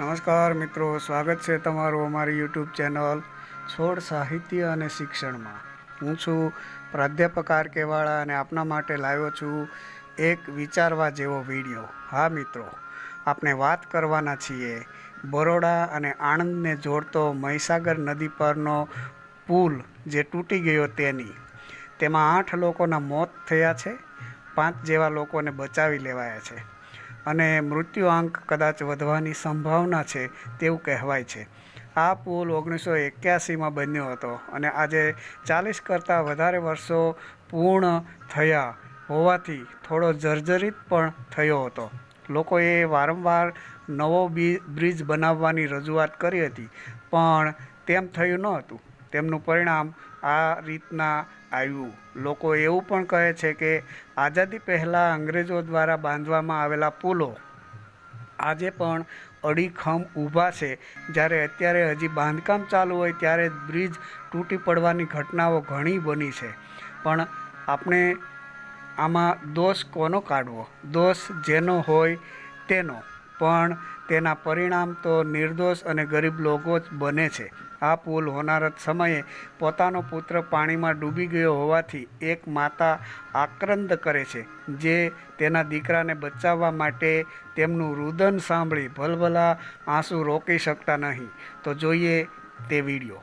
નમસ્કાર મિત્રો, સ્વાગત છે તમારું અમારી યુટ્યુબ ચેનલ છોડ સાહિત્ય અને શિક્ષણમાં. હું છું પ્રાધ્યાપક આર કેવાળા અને આપના માટે લાવ્યો છું એક વિચારવા જેવો વીડિયો. હા મિત્રો, આપણે વાત કરવાના છીએ બરોડા અને આણંદને જોડતો મહીસાગર નદી પરનો પુલ જે તૂટી ગયો તેની. તેમાં આઠ લોકોના મોત થયા છે, પાંચ જેવા લોકોને બચાવી લેવાયા છે. અને મૃત્યુઆંક કદાચ વધવાની સંભાવના છે તેવું કહેવાય છે. આ પુલ ઓગણીસો એક્યાસીમાં બન્યો હતો અને આજે ચાલીસ કરતાં વધારે વર્ષો પૂર્ણ થયા હોવાથી થોડો જર્જરિત પણ થયો હતો. લોકોએ વારંવાર નવો બ્રિજ બનાવવાની રજૂઆત કરી હતી, પણ તેમ થયું ન હતું. તેમનું પરિણામ આ રીતના આવ્યું. લોકો એવું પણ કહે છે કે આઝાદી પહેલાં અંગ્રેજો દ્વારા બાંધવામાં આવેલા પુલો આજે પણ અડીખમ ઊભા છે. જ્યારે અત્યારે હજી બાંધકામ ચાલુ હોય ત્યારે બ્રિજ તૂટી પડવાની ઘટનાઓ ઘણી બની છે. પણ આપણે આમાં દોષ કોનો કાઢવો? દોષ જેનો હોય તેનો. પણ તેના પરિણામ તો નિર્દોષ અને ગરીબ લોકો જ બને છે. આ પુલ હોનારત સમયે પોતાનો પુત્ર પાણીમાં ડૂબી ગયો હોવાથી એક માતા આક્રંદ કરે છે, જે તેના દીકરાને બચાવવા માટે તેમનું રુદન સાંભળી ભલભલા આંસુ રોકી શકતા નહીં. તો જોઈએ તે વીડિયો.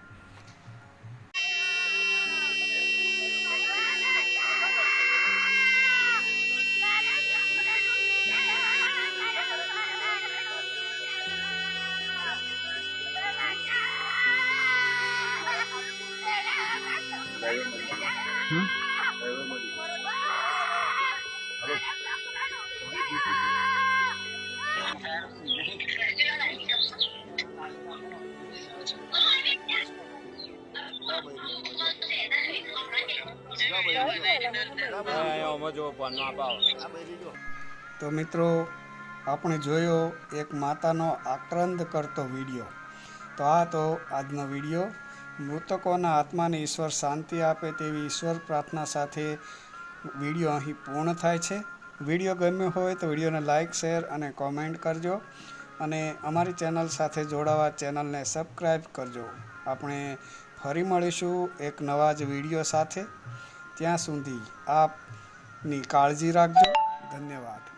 તો મિત્રો આપણે જોયો એક માતાનો આક્રંદ કરતો વીડિયો. તો આ તો આજનો વીડિયો. મૃતકોના આત્માને ઈશ્વર શાંતિ આપે તેવી ઈશ્વર પ્રાર્થના સાથે વીડિયો અહીં પૂર્ણ થાય છે. વીડિયો ગમ્યો હોય તો વિડીયોને લાઇક શેર અને કોમેન્ટ કરજો અને અમારી ચેનલ સાથે જોડાવા ચેનલને સબસ્ક્રાઈબ કરજો. આપણે ફરી મળીશું એક નવા જ વીડિયો સાથે. ત્યાં સુધી આપની કાળજી રાખજો. ધન્યવાદ.